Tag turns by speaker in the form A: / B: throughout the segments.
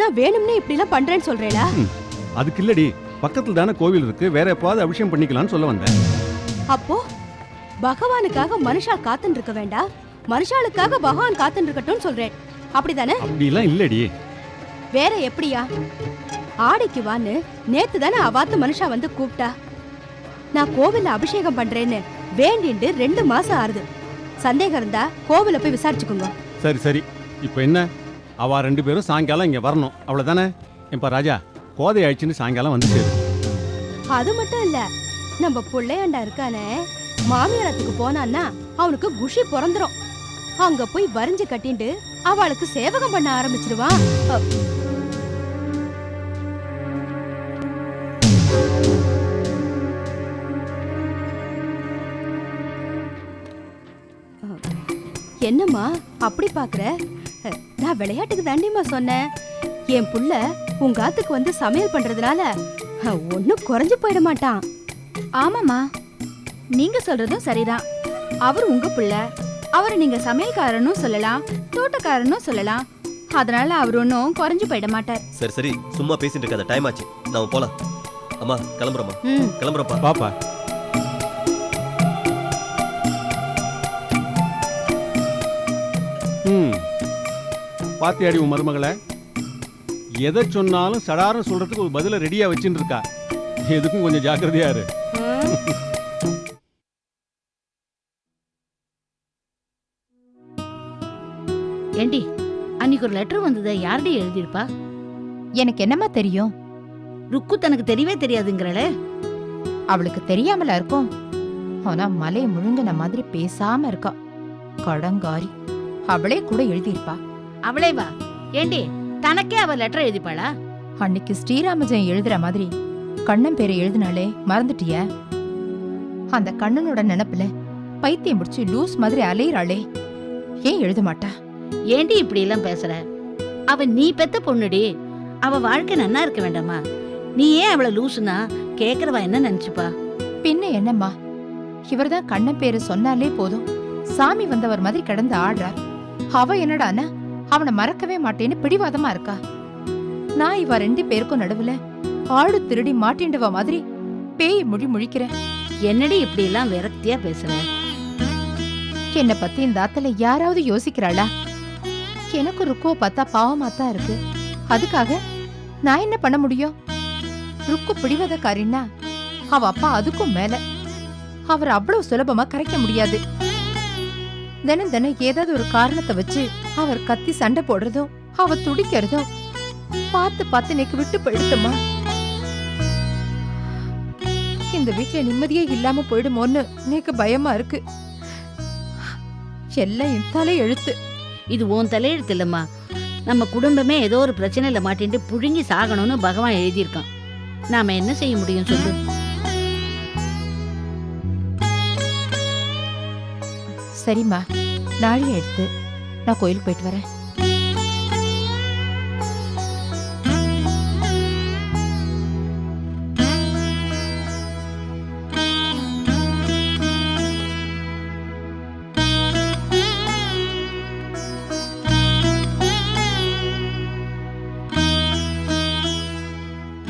A: நான் வேணும்னே இப்படி எல்லாம் பண்றேன்னு சொல்றேடா
B: அதுக்கு இல்லடி. பக்கத்துல தானே கோவில் இருக்கு. வேற எப்பாவது அபிஷேகம் பண்ணிக்கலாம்னு சொல்ல வந்தேன்.
A: அப்போ பகவானுக்காக மனுஷா காத்துன்னு இருக்க வேண்டாம் மனுஷாளுக்காக பகவான் காத்துன்னு இருக்கட்டும்னு சொல்றேன். அப்படிதானே?
B: அப்படிலாம் இல்லடி.
A: வேற எப்படியா? ஆடைக்கு வான்னு நேத்து தானே அவாத்து மனுஷா வந்து கூப்பிட்டா. நான் கோவில்ல அபிஷேகம் பண்றேன்னு வேண்டிண்டு ரெண்டு மாசம் ஆறுது. சந்தேகம் இருந்தா கோவில போய் விசாரிச்சுக்கோங்க.
B: சரி சரி. இப்போ என்ன? அவ ரெண்டு பேரும் சாயங்காலம் இங்க வரணும். அவ்வளவுதானே? இப்ப ராஜா கோதை ஆயிடுச்சுன்னு சாயங்காலம் வந்து
A: அது மட்டும் இல்ல நம்ம பிள்ளையாண்டா இருக்கானே மாமியாரத்துக்கு போனான்னா அவனுக்கு குஷி பிறந்துரும். அங்க போய் வரிஞ்சு கட்டிண்டு அவளுக்கு சேவகம் பண்ண ஆரம்பிச்சிருவான் அ, என்னம்மா அப்படி பாக்குற? நான் விளையாட்டுக்கு தாண்டிம்மா சொன்னேன். என் புள்ள உங்க ஆத்துக்கு வந்து சமையல் பண்றதுனால ஒண்ணும் குறைஞ்சு போயிட மாட்டான்.
C: ஆமாம்மா. நீங்க சொல்றதும் சரிதான். அவர் உங்க புள்ள. அவரை நீங்க சமையல்காரனும் சொல்லலாம் தோட்டக்காரனும் சொல்லலாம். அதனால அவர் ஒன்றும் குறைஞ்சு போயிட மாட்டார்.
D: சரி சரி. சும்மா பேசிட்டு இருக்காத. டைம் ஆச்சு. நாம போலாம். அம்மா கிளம்புறோம்மா.
A: ம்.
D: கிளம்புறப்பா.
B: பாப்பா. பாத்தியாடி உன் மருமகளை? எதை சொன்னாலும் சடாரம் சொல்றதுக்கு ஒரு பதில ரெடியா வச்சுட்டு இருக்கா எதுக்கும் கொஞ்சம் ஜாக்கிரதையா இரு.
E: ஏண்டி அன்னைக்கு ஒரு லெட்டர் வந்ததை யார்டி எழுதியிருப்பா?
F: எனக்கு என்னம்மா தெரியும்?
E: ருக்கு தனக்கு தெரியவே தெரியாதுங்கிறளே.
F: அவளுக்கு தெரியாமலா இருக்கும்? ஆனா மலையை முழுங்கின மாதிரி பேசாம இருக்கா. கடங்காரி. அவளே கூட எழுதியிருப்பா.
E: அவளே வா. ஏண்டி தனக்கே அவ லெட்டர் எழுதிப்பாளா?
F: அன்னைக்கு ஸ்ரீராமஜெயம் எழுதுற மாதிரி கண்ணன் பேரை எழுதினாலே மறந்துட்டிய. அந்த கண்ணனோட நினப்புல பைத்தியம் முடிச்சு லூஸ் மாதிரி அலையிறாளே. ஏன் எழுத மாட்டா?
E: ஏண்டி இப்படி எல்லாம் பேசுற? அவ நீ பெத்த பொண்ணுடி. அவ வாழ்க்கை நன்னா இருக்க வேண்டாமா? நீ ஏன் அவளை லூசுனா? கேக்குறவா என்ன நினைச்சுப்பா?
F: பின்ன என்னம்மா? இவர்தான் கண்ணன் பேரு சொன்னாலே போதும். சாமி வந்தவர் மாதிரி கிடந்து ஆடுறார். அவ என்னடானா அவனை மறக்கவே மாட்டேன்னு பிடிவாதமா இருக்கா? நான் இவ ரெண்டு பேருக்கும் நடுவுல ஆடு திருடி மாட்டிண்டவ மாதிரி பேய் மொழி முழிக்கிறேன்
E: என்னடி இப்படி எல்லாம் விரக்தியா பேசுற?
F: என்னை பத்தி இந்த ஆத்துல யாராவது யோசிக்கிறாளா? எனக்கு ருக்குவ பார்த்தா பாவமா தான் இருக்கு. அதுக்காக நான் என்ன பண்ண முடியும்? ருக்கு பிடிவாதக்காரின்னா அவ அப்பா அதுக்கும் மேல. அவர் அவ்வளவு சுலபமா கரைக்க முடியாது. தினம் தினம் ஏதாவது ஒரு காரணத்தை வச்சு அவர் கத்தி சண்டை போடுறதும் அவ துடிக்கிறதும் பார்த்து பார்த்து எனக்கு விட்டு போயிடுத்துமா? இந்த வீட்டுல நிம்மதியே இல்லாம போயிடுமோன்னு எனக்கு பயமா இருக்கு. எல்லாம் என் தலை எழுத்து.
E: இது உன் தலையெழுத்து இல்லம்மா. நம்ம குடும்பமே ஏதோ ஒரு பிரச்சனையில மாட்டிட்டு புழுங்கி சாகணும்னு பகவான் எழுதியிருக்கான். நாம என்ன செய்ய முடியும் சொல்லு?
F: சரிம்மா. நாளைய எடுத்து நான் கோயிலுக்கு போயிட்டு வரேன்.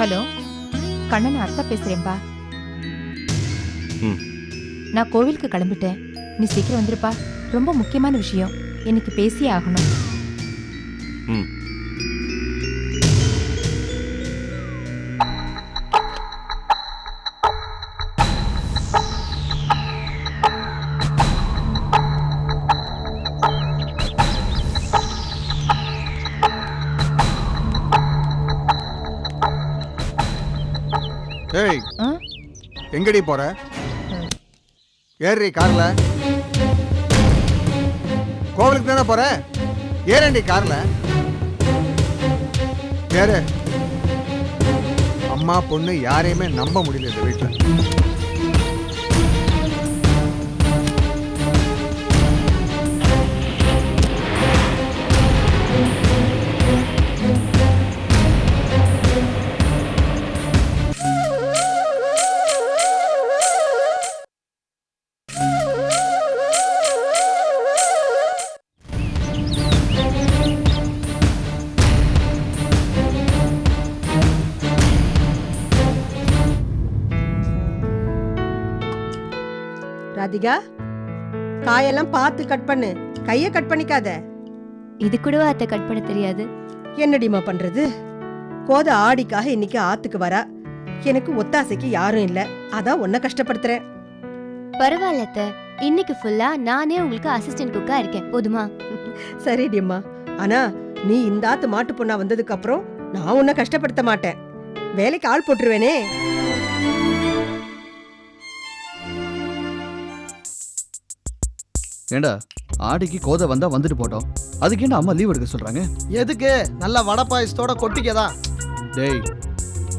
F: ஹலோ கண்ணன் அத்தா பேசுறேன்பா. நான் கோவிலுக்கு கிளம்பிட்டேன். நீ சீக்கிரம் வந்துருப்பா. ரொம்ப முக்கியமான விஷயம். இன்னைக்கு பேசியே ஆகணும்.
D: ம்.
G: ஏய்? எங்கடி போற? ஏறி கார்ல. கோவிலுக்கு தானே போற ஏறேண்டி கார்ல. ஏறு. அம்மா பொண்ணு யாரையுமே நம்ப முடியல இந்த வீட்டில்
H: ராதிகா? காயெல்லாம் பார்த்து கட் பண்ணு. கைய கட் பண்ணிக்காத.
C: இது கூடவா அத்தை கட் பண்ண தெரியாது?
H: என்னடிமா பண்றது? கோத ஆடிக்காக இன்னைக்கு ஆத்துக்கு வரா. எனக்கு ஒத்தாசைக்கு யாரும் இல்ல. அதான் உன்னை கஷ்டப்படுத்துறேன்.
I: பரவாயில்ல அத்தை. இன்னைக்கு ஃபுல்லா நானே உங்களுக்கு அசிஸ்டன்ட் குக்கா இருக்கேன். போதுமா?
H: சரிடிம்மா. ஆனா நீ இந்த ஆத்து மாட்டு பொண்ணா வந்ததுக்கு அப்புறம் நான் உன்னை கஷ்டப்படுத்த மாட்டேன். வேலைக்கு ஆள் போட்டுருவேனே.
B: ஏண்டா ஆடிக்கு கோதை வந்தா வந்துட்டு போட்டோம். அதுக்கு என்ன அம்மா லீவ் எடுக்க சொல்றாங்க?
J: எதுக்கு? நல்ல வடை பாயசத்தோட கொட்டிக்கதா
B: டேய்.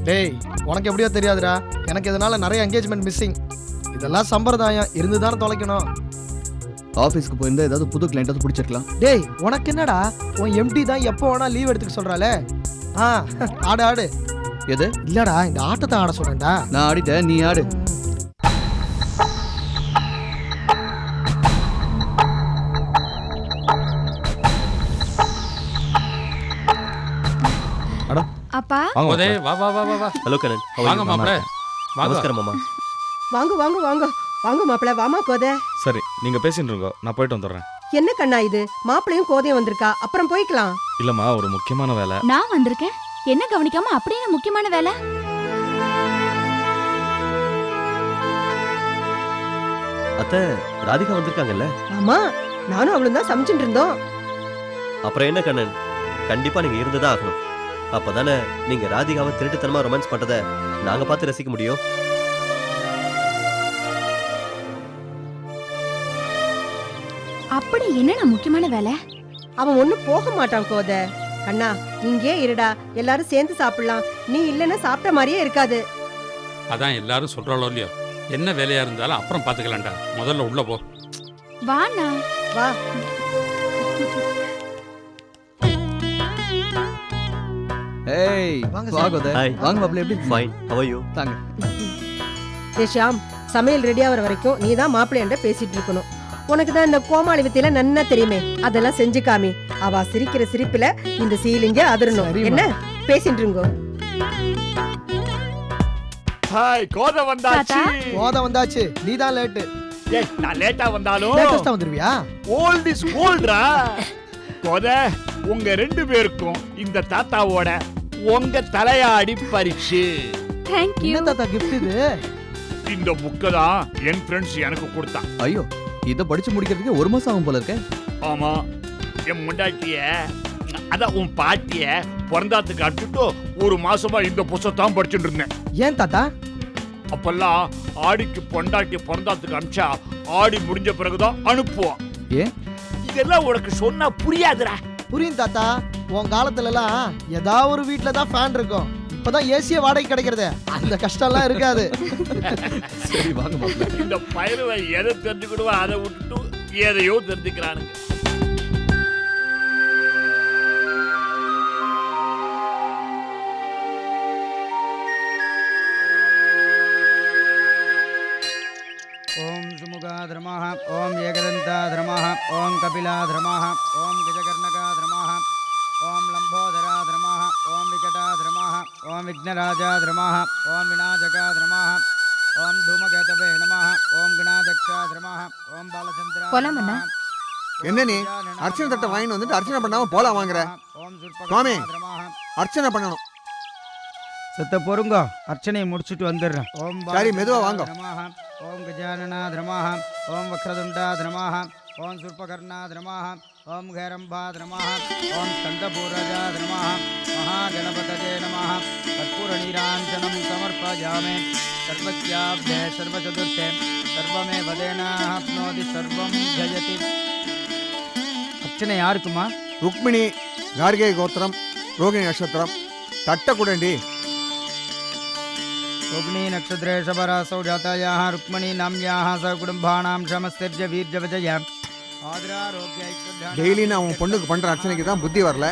J: டேய் உனக்கு எப்படியோ தெரியாதுடா. எனக்கு இதனால நிறைய என்கேஜ்மெண்ட் மிஸ்ஸிங் இதெல்லாம் சம்பிரதாயம் இருந்து தானே தொலைக்கணும்
B: ஆஃபீஸ்க்கு போயிருந்தா ஏதாவது புது கிளைண்டாவது பிடிச்சிருக்கலாம்.
J: டேய் உனக்கு என்னடா? உன் எம்டி தான் எப்போ வேணா லீவ் எடுத்துக்க சொல்றாளே. ஆ ஆடு ஆடு.
B: எது?
J: இல்லடா இந்த ஆட்டத்தை ஆட சொல்றேன்டா
B: நான் ஆடிட்டேன் நீ ஆடு.
C: அப்பா
K: உதே வா வா வா வா வா.
D: ஹலோ கண்ணன்.
K: வாங்க? மாப்பிள. வாங்க.
D: நமஸ்காரம் மாமா.
H: வாங்க வாங்க வாங்க. வாங்க மாப்பிள வாமா கோத
K: சரி நீங்க பேசிட்டு இருக்கோ நான் போயிட்டு வந்துடுறேன்.
H: என்ன கண்ணா இது? மாப்பிளையும் கோதையும் வந்திருக்கா. அப்புறம் போய்க்கலாம்.
K: இல்லம்மா ஒரு முக்கியமான வேலை.
C: நான் வந்திருக்கேன். என்ன கவனிக்காம அப்படியே முக்கியமான வேலை?
D: அத்தை ராதிகா வந்திருக்காங்கல்ல?
H: ஆமா நானும் அவளும் தான் சமைச்சுட்டு இருந்தோம்.
D: அப்புறம் என்ன கண்ணன்? கண்டிப்பா நீங்க இருந்துதான் ஆகணும். அப்பதானே நீங்க ராதிகாவை திருட்டுத்தனமா ரொமான்ஸ் பண்றத நாங்க பார்த்து ரசிக்க முடியும்?
C: அப்படி என்னண்ணா முக்கியமான வேலை?
H: அவன் ஒண்ணும் போக மாட்டான் கோத. கண்ணா இங்கே இருடா. எல்லாரும் சேர்ந்து சாப்பிடலாம். நீ இல்லைன்னா சாப்பிட்ட மாதிரியே இருக்காது.
K: அதான் எல்லாரும் சொல்றாளோ இல்லையோ? என்ன வேலையா இருந்தாலும் அப்புறம் பாத்துக்கலாம்டா முதல்ல உள்ள போ.
C: வாண்ணா.
H: வா.
B: ஏய்
J: வாங்க.
B: வாங்க மாப்பிள்ள எப்படி
D: ஃபைன்
B: தாங்க.
H: ஷியாம் சமையல் ரெடி ஆகிற வரைக்கும் நீ தான் மாப்பிள்ளையண்ட பேசிட்டு இருக்கணும். உனக்கு தான் இந்த கோமாளி வித்தையில நன்னா தெரியுமே. அதெல்லாம் செஞ்சு காமி. அவ சிரிக்கிற சிரிப்புல இந்த சீலிங்க அதிரணும்.
J: சரிம்மா.
H: என்ன? பேசிட்டு இருங்கோ.
L: ஹாய் கோதை வந்தாச்சு.
J: போத வந்தாச்சு. நீ தான் லேட்டு
L: ஏய் நான் லேட்டா வந்தாலும்
J: லேட்டஸ்டா வந்துருவியா?
L: ஓல்ட் இஸ் கோல்ட்ரா கோதை உங்க ரெண்டு பேருக்கும் இந்த தாத்தாவோட உங்க தலையாடி பரிசு
C: தேங்க்யூ
J: என்ன தாத்தா கிஃப்ட் இது?
L: இந்த புக்கை தான் என் ஃப்ரெண்ட்ஸ் எனக்கு கொடுத்தான்
B: ஐயோ இதை படிச்சு முடிக்கிறதுக்கு ஒரு மாசம் ஆகும் போல இருக்க.
L: ஆமா என் முண்டாட்டிய அதான் உன் பாட்டிய பிறந்தாத்துக்கு அனுப்பிட்டு ஒரு மாசமா இந்த புத்தகத்தான் படிச்சுட்டு இருந்தேன்.
J: ஏன் தாத்தா?
L: அப்பெல்லாம் ஆடிக்கு பொண்டாட்டி பிறந்தாத்துக்கு அனுப்பிச்சா ஆடி முடிஞ்ச பிறகுதான் அனுப்புவான்
B: ஏன்?
L: இதெல்லாம் உனக்கு சொன்னா புரியாதுடா.
J: புரியும் தாத்தா. உன் காலத்துல எல்லாம் ஏதாவது ஒரு வீட்ல தான் ஃபேன் இருக்கும். இப்பதான் ஏசிய வாடகை கிடைக்கிறது. அந்த கஷ்டம்லாம் இருக்காது.
B: சரி வாங்க
L: இந்த பயலுவை எதை தெரிஞ்சுக்கிடுவோ அதை விட்டுட்டு எதையோ தெரிஞ்சுக்கிறானுங்க.
J: ஓம் சுமுகாதிரமாக ஓம் ஏகதந்தாதிரமாக ஓம் கபிலாதிரமாக ஓம் கஜகர்ணகாதிரமாக ஓம் லம்போதராதிரமாக ஓம் விகடாதிரமாக ஓம் விக்னராஜாதிரமாக ஓம் விநாயகாதிரமாக ஓம் தூமகேதவே நமः ஓம் கணாதக்ஷாதிரமாக ஓம் பாலச்சந்திரா
F: போலாமண்ணா?
G: என்ன நீ அர்ச்சனை தட்டை வாங்கிட்டு வந்துட்டு அர்ச்சனை பண்ணாம போலாம் வாங்குற சுவாமி. அர்ச்சனை பண்ணணும்
J: செத்த பொறுங்க அர்ச்சனையை முடிச்சுட்டு வந்துடுறேன் ஓம்
G: சரி, மெதுவா வாங்க.
J: ஓம் கஜானனாதிரமாக ஓம் வக்ரதுண்டாதிரமாக ஓம் சுர்பகர்ணாதிரமாக ஓம் ஹேரம்பாதிரமாக ஓம் ஸ்கந்தபூரஜாதிரமாக மகாகணபதஜே நமः கற்பூரநீராஞ்சனம் சமர்ப்பயாமே சர்வஸ்யாப்தே சர்வச்சதுர்த்தே சர்வமே வதேனாப்னோதி சர்வம் ஜயதி அர்ச்சனை யாருக்குமா
G: ருக்மிணி கார்கே கோத்திரம் ரோகிணி நட்சத்திரம் தட்டை கூடண்டி
J: रोगिणी नक्षत्रे शबरासौ जातायाः रुक्मणी नाम्याः सकुटुम्बानां श्रमस्तिर्ज वीर्यवजय
G: டெய்லி நான் உன் பொண்ணுக்கு பண்ணுற அர்ச்சனைக்கு தான் புத்தி வரல.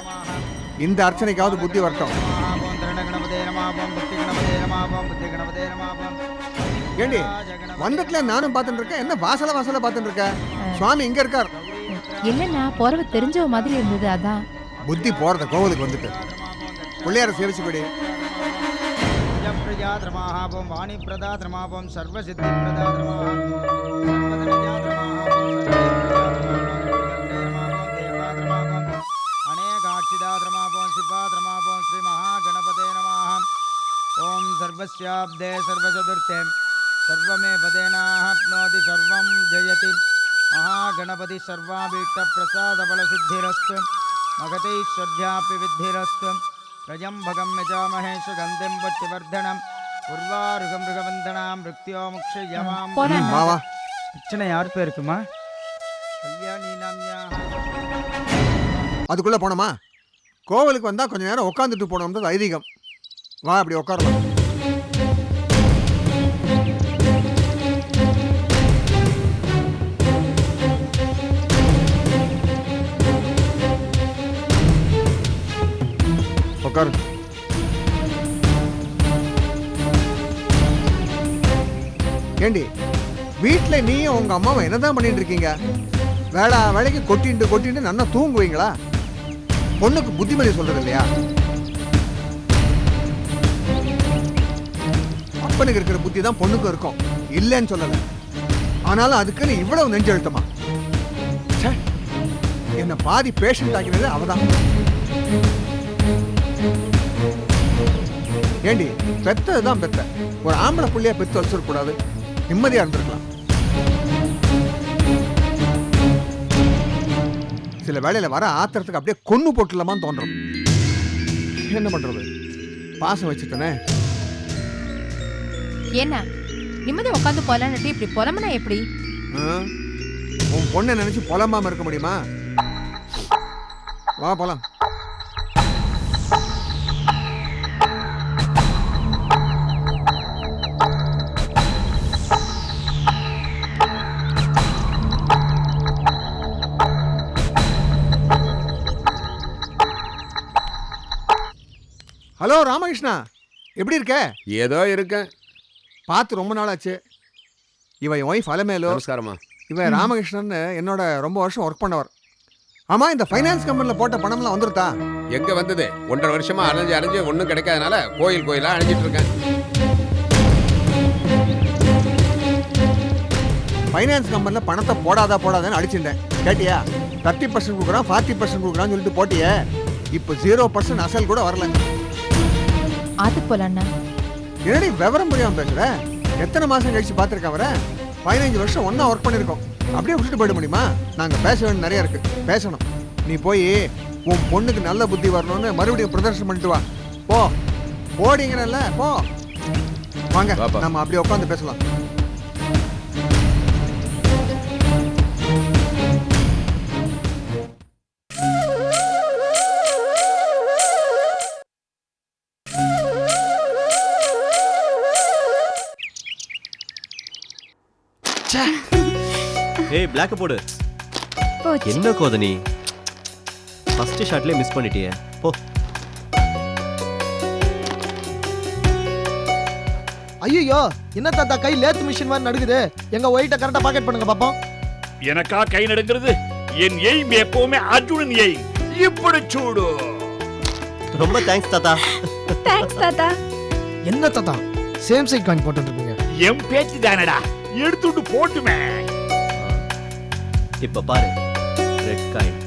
G: இந்த அர்ச்சனைக்காவது புத்தி வரட்டும். ஏண்டி வந்துட்டுல நானும் பார்த்துட்டு இருக்கேன். என்ன வாசல வாசல பார்த்துட்டு இருக்கேன் சுவாமி இங்க இருக்கார்.
F: இல்லைண்ணா போறவ தெரிஞ்சவ மாதிரி இருந்தது அதான்.
G: புத்தி போறத கோவிலுக்கு வந்துட்டு. பிள்ளையார
J: சேவிச்சுக்கொடி. பிரஜா திரமாஹாபம் வாணி பிரதா சர்வசித்தி பிரதா திரமாஹாபம் सर्वस्याब्दे सर्वचतुर्थे सर्वमेवदेनाप्नोति सर्वं जयति महागणपति सर्वाभीष्टप्रसादबलसिद्धिरस्तु महतैश्वर्यापि विद्धिरस्तु रजं भगं यजामहे सुगन्धिं पट्टिवर्धनम् उर्वारुगं मृगवन्दनां मृत्यो मुक्षयमां
G: ம், வா வா
J: பிரச்சனை யார் பேருக்குமா கல்யாணி நாம்யாக
G: அதுக்குள்ள போனோமா கோவிலுக்கு வந்தா கொஞ்ச நேரம் உட்காந்துட்டு போனோம்ன்றது ஐதீகம் வா அப்படி உட்காரலாம் உட்காரு ஏண்டி வீட்டில் நீயும் உங்க அம்மாவை என்னதான் பண்ணிட்டு இருக்கீங்க? வேடா வேலைக்கு கொட்டிண்டு கொட்டிண்டு நல்லா தூங்குவீங்களா? பொண்ணுக்கு புத்திமதி சொல்றது இல்லையா? அப்பனுக்கு இருக்கிற புத்தி தான் பொண்ணுக்கும் இருக்கும். இல்லைன்னு சொல்லலை. ஆனாலும் அதுக்குன்னு இவ்வளவு நெஞ்செழுத்தமா ச்சே, என்னை பாதி பேஷண்ட் ஆக்கினது அவதான். ஏண்டி பெத்தது தான் பெத்த. ஒரு ஆம்பளை புள்ளைய பெத்து வச்சிடக்கூடாது நிம்மதியா இருந்திருக்கலாம். சில வேளையில வர ஆத்திரத்துக்கு அப்படியே கொன்னு போட்டுலாமான்னு தோன்றும். என்ன பண்றது? பாசம் வச்சுட்டனே.
F: என்ன? நிம்மதி உட்காந்து போலான்னுட்டு இப்படி புலம்புனா எப்படி?
G: உன் பொண்ணை நினைச்சு புலம்பாம இருக்க முடியுமா? வா போலாம். ஹலோ ராமகிருஷ்ணா. எப்படி இருக்க?
M: ஏதோ இருக்கேன்.
G: பார்த்து ரொம்ப நாள் ஆச்சு இவன் என் ஒய்ஃப் அலமேலு.
M: நமஸ்காரமா
G: இவன் ராமகிருஷ்ணன் என்னோட ரொம்ப வருஷம் ஒர்க் பண்ணவர். ஆமா இந்த ஃபைனான்ஸ் கம்பெனியில் போட்ட பணம்லாம் வந்துருதா?
M: எங்க வந்தது? ஒன்றரை வருஷமா அலைஞ்சு அலைஞ்சு ஒன்றும் கிடைக்காதனால கோயில் கோயிலா அலைஞ்சிட்டு இருக்கேன்.
G: ஃபைனான்ஸ் கம்பெனியில் பணத்தை போடாதா போடாதான்னு அடிச்சிருந்தேன் கேட்டியா? தேர்ட்டி பர்சன்ட் கொடுக்குறான் ஃபார்ட்டி பர்சன்ட் கொடுக்குறான்னு சொல்லிட்டு போட்டியே. இப்போ ஜீரோ பர்சன்ட் அசல் கூட வரல.
F: அது போலாண்ணா
G: என்னடி விவரம் புரியாம பேசுற? எத்தனை மாசம் கழிச்சு பார்த்துருக்க அவரை? பதினஞ்சு வருஷம் ஒண்ணா ஒர்க் பண்ணியிருக்கோம். அப்படியே விட்டுட்டு போயிட முடியுமா? நாங்க பேச வேண்டிய நிறைய இருக்கு. பேசணும். நீ போய் உன் பொண்ணுக்கு நல்ல புத்தி வரணும்னு மறுபடியும் பிரதர்ஷனம் பண்ணிட்டு வா. போ. போடிங்கிறல்ல போ. வாங்க. நம்ம அப்படியே உட்காந்து பேசலாம்.
D: ஏய் பிளாக் போடு.
C: போச்சு.
D: என்ன கோதனி? First ஷாட்லயே miss பண்ணிட்டியே. போ.
N: ஐயோ என்ன தாத்தா கை லேத் மிஷின் மாதிரி நடுக்குது எங்க ஒயிட்ட கரெக்டா பாக்கெட் பண்ணுங்க பாப்போம்.
L: எனக்கா கை நடுங்கிறது? என் எய்ம் எப்பவுமே அர்ஜுனன் எய்ம். இப்படி சூடு.
D: ரொம்ப தேங்க்ஸ் தாத்தா.
C: தேங்க்ஸ் தாத்தா.
N: என்ன தாத்தா சேம் சைட் காயின் போட்டு இருக்கீங்க?
L: என் பேச்சு தானடா. எடுத்துட்டு போட்டுமே.
D: இப்ப பாரு. Red
C: coin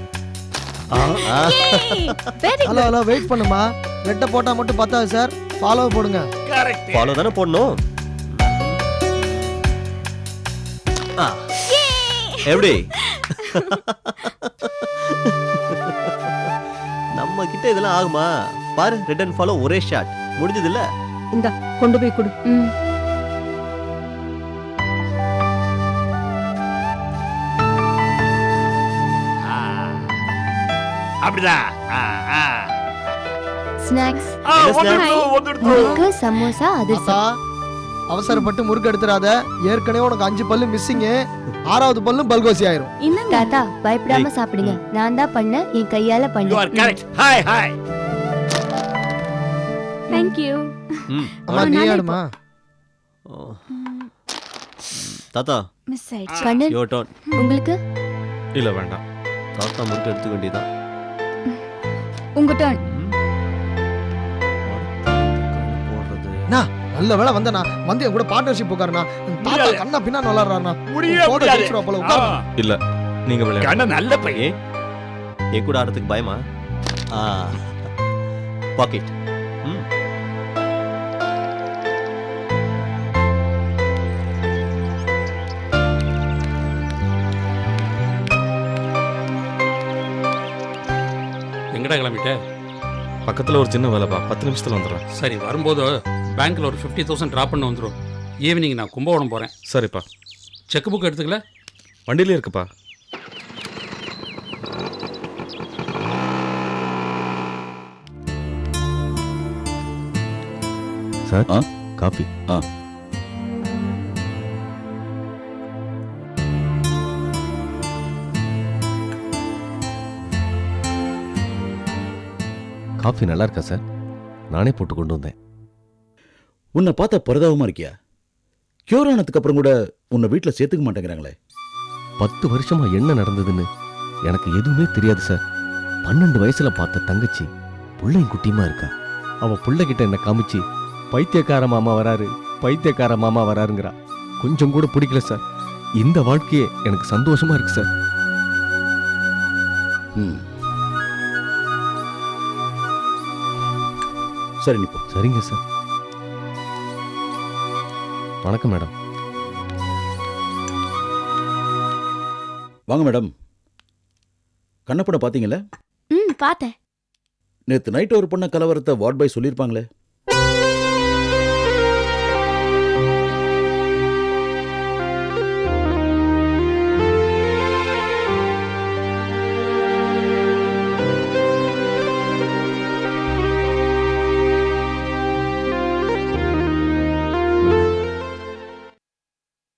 N: hello hello wait பண்ணுமா? ரெட்டை போட்டா மட்டும் பத்தாது சார் ஃபாலோ போடுங்க.
L: கரெக்ட்
D: ஃபாலோ தானே போடணும்? ஆ. எப்படி? நம்ம கிட்ட இதெல்லாம் ஆகுமா? பாரு ரெட் அண்ட் ஃபாலோ ஒரே ஷாட் முடிஞ்சது இல்ல
H: இந்த கொண்டு போய் கொடு.
L: அப்படிதான்.
I: ஸ்நாக்ஸ். முறுக்கு சமோசா அதிரசம்
N: அவசரப்பட்டு முறுக்கு எடுத்துறாத ஏற்கனவே உனக்கு அஞ்சு பல்லு மிஸ்ஸிங்கு ஆறாவது பல்லும் பல்கோசி ஆயிரும்.
C: இந்தாங்க
I: தாத்தா பயப்படாம சாப்பிடுங்க. நான் தான் பண்ணேன் என் கையால
L: You are
I: பண்ணேன்.
L: correct. Hi, hi.
C: Thank you
D: ம்,
N: அம்மா நீ ஆடுமா.
D: தாத்தா.
C: மிஸ் ஆயிடுச்சு.
I: கண்ணன்
D: யோர் டர்ன்
I: உங்களுக்கு?
K: இல்ல வேண்டாம்.
D: தாத்தா முறுக்கு எடுத்துக்க வேண்டியதான்
C: உங்க டர்ன்
N: நல்ல வேளை வந்தண்ணா. வந்து என் கூட பார்ட்னர்ஷிப் உட்காருண்ணா. தாத்தா. கண்ணா பின்னா விளாடுறாருண்ணா
L: முடியவே முடியாது.
N: போல உட்காரு.
D: இல்ல நீங்க விளையாடு.
L: கண்ணன் நல்ல பையன்.
D: என் கூட ஆடுறதுக்கு பயமா? ஆ. பாக்கெட் ம்.
K: எங்கடா கிளம்பிட்ட?
O: பக்கத்தில் ஒரு சின்ன வேலைப்பா. பத்து நிமிஷத்தில் வந்துடுறேன்.
K: சரி வரும்போது பேங்க்கில் ஒரு ஃபிஃப்டி தௌசண்ட் ட்ராப் பண்ண வந்துடும் ஈவினிங் நான் கும்பகோணம் போகிறேன்
O: சரிப்பா.
K: செக் புக் எடுத்துக்கல?
O: வண்டியிலே இருக்குப்பா.
P: சார் ஆ? காஃபி. ஆ. காஃபி நல்லா இருக்கா சார்? நானே போட்டு கொண்டு வந்தேன்.
Q: உன்னை பார்த்தா பரிதாபமா இருக்கியா? கியூர் ஆனதுக்கு அப்புறம் கூட உன்னை வீட்டில் சேர்த்துக்க மாட்டேங்கிறாங்களே.
P: பத்து வருஷமா என்ன நடந்ததுன்னு எனக்கு எதுவுமே தெரியாது சார். பன்னெண்டு வயசுல பார்த்த தங்கச்சி புள்ளையும் குட்டியுமா இருக்கா? அவ புள்ளைகிட்ட என்ன காமிச்சு பைத்தியக்கார மாமா வராரு பைத்தியக்கார மாமா வராருங்கிறா. கொஞ்சம் கூட பிடிக்கல சார். இந்த வாழ்க்கையே எனக்கு சந்தோஷமா இருக்கு சார்.
Q: ம். சரி நீ போ.
P: சரிங்க சார் வணக்கம் மேடம்
Q: வாங்க மேடம் கண்ணப்படம் பார்த்தீங்களே
C: ம் பார்த்தேன்.
Q: நேற்று நைட் ஒரு பொண்ண கலவரத்தை வார்ட் பாய் சொல்லியிருப்பாங்களே.